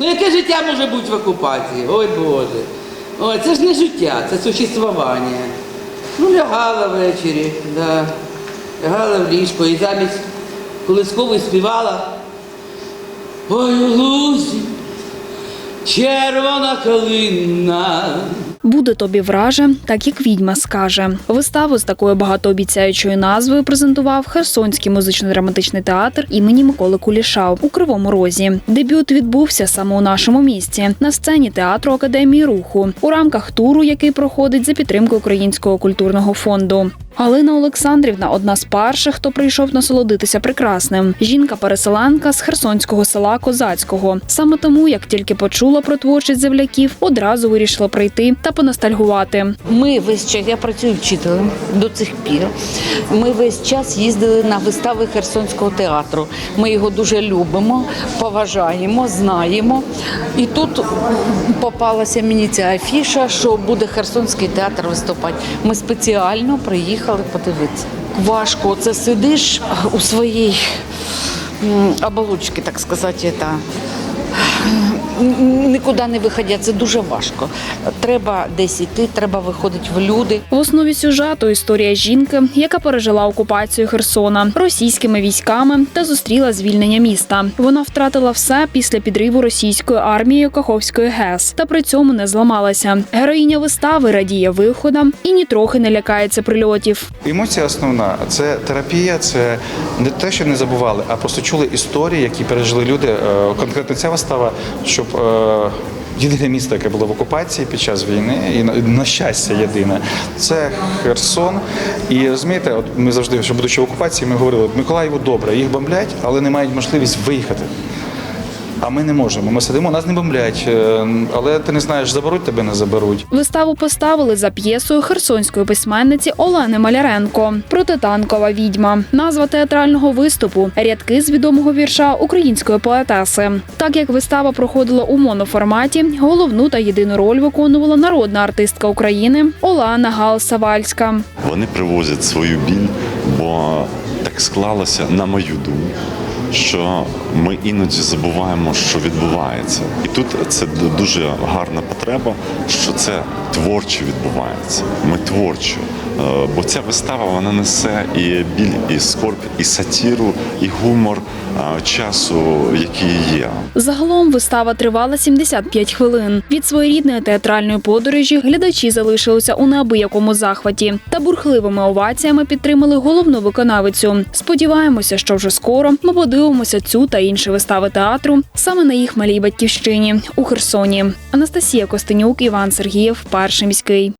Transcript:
Ну яке життя може бути в окупації? Ой Боже. Ой, це ж не життя, це существування. Ну, лягала ввечері, да. лягала в ліжко і замість колискової співала. Ой, у лузі, червона калина. Буде тобі враже, так як відьма скаже. Виставу з такою багатообіцяючою назвою презентував Херсонський музично-драматичний театр імені Миколи Куліша у Кривому Розі. Дебют відбувся саме у нашому місті на сцені театру Академії руху у рамках туру, який проходить за підтримки Українського культурного фонду. Галина Олександрівна одна з перших, хто прийшов насолодитися прекрасним. Жінка-переселенка з херсонського села Козацького. Саме тому, як тільки почула про творчість земляків, одразу вирішила прийти та понастальгувати. Ми весь час, я працюю вчителем до цих пір. Ми весь час їздили на вистави Херсонського театру. Ми його дуже любимо, поважаємо, знаємо. І тут попалася мені ця афіша, що буде Херсонський театр виступати. Ми спеціально приїхали подивитися. Важко, це сидиш у своїй оболочці, так сказати, та нікуди не виходять. Це дуже важко. Треба десь іти, треба виходити в люди. В основі сюжету історія жінки, яка пережила окупацію Херсона російськими військами та зустріла звільнення міста. Вона втратила все після підриву російською армією Каховської ГЕС та при цьому не зламалася. Героїня вистави радіє виходам і нітрохи не лякається прильотів. Емоція основна це терапія, це не те, що не забували, а просто чули історії, які пережили люди. Е, Конкретно ця вистава, щоб єдине місто, яке було в окупації під час війни, і на- на щастя, єдине, це Херсон. І розумієте, от ми завжди, що будучи в окупації, ми говорили, Миколаєву добре, їх бомблять, але не мають можливість виїхати. А ми не можемо. Ми сидимо, нас не бомблять, е, але ти не знаєш, заберуть тебе, не заберуть. Виставу поставили за п'єсою херсонської письменниці Олени Маляренко Протитанкова відьма. Назва театрального виступу рядки з відомого вірша української поетеси. Так як вистава проходила у моноформаті, головну та єдину роль виконувала народна артистка України Олана Гал-Савальська. Вони привозять свою біль, бо так склалося, на мою думку, що ми іноді забуваємо, що відбувається. І тут це дуже гарна потреба, що це творче відбувається. Ми творчо. Е, Бо ця вистава вона несе і біль, і скорбь, і сатіру, і гумор е, часу, який є. Загалом вистава тривала 75 хвилин. Від своєрідної театральної подорожі глядачі залишилися у неабиякому захваті та бурхливими оваціями підтримали головну виконавицю. Сподіваємося, що вже скоро ми подивимося цю та інші вистави театру саме на їх малій батьківщині у Херсоні. Анастасія Костенюк, Іван Сергієв, перший міський.